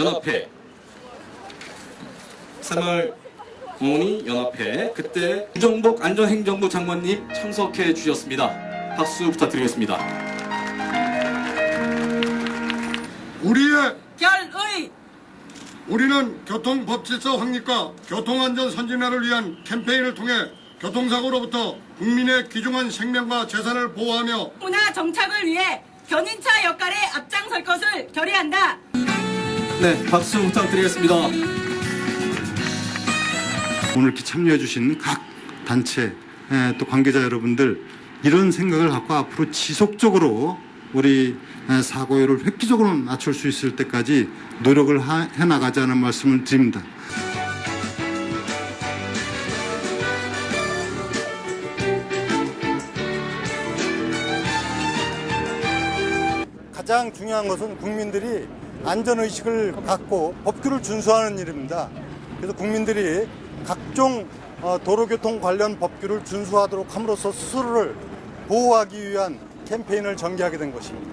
연합회 새마을 어머니 연합회 그때 우정복 안전행정부 장관님 참석해 주셨습니다. 박수 부탁드리겠습니다. 우리의 결의 우리는 교통법질서 확립과 교통안전 선진화를 위한 캠페인을 통해 교통사고로부터 국민의 귀중한 생명과 재산을 보호하며 문화 정착을 위해 견인차 역할에 앞장설 것을 결의한다. 네, 박수 부탁드리겠습니다. 오늘 이렇게 참여해 주신 각 단체 에, 또 관계자 여러분들 이런 생각을 갖고 앞으로 지속적으로 우리 에, 사고율을 획기적으로 낮출 수 있을 때까지 노력을 하- 해 나가자는 말씀을 드립니다. 가장 중요한 것은 국민들이 안전의식을 갖고 법규를 준수하는 일입니다. 그래서 국민들이 각종 어, 도로교통 관련 법규를 준수하도록 함으로써 스스로를 보호하기 위한 캠페인을 전개하게 된 것입니다.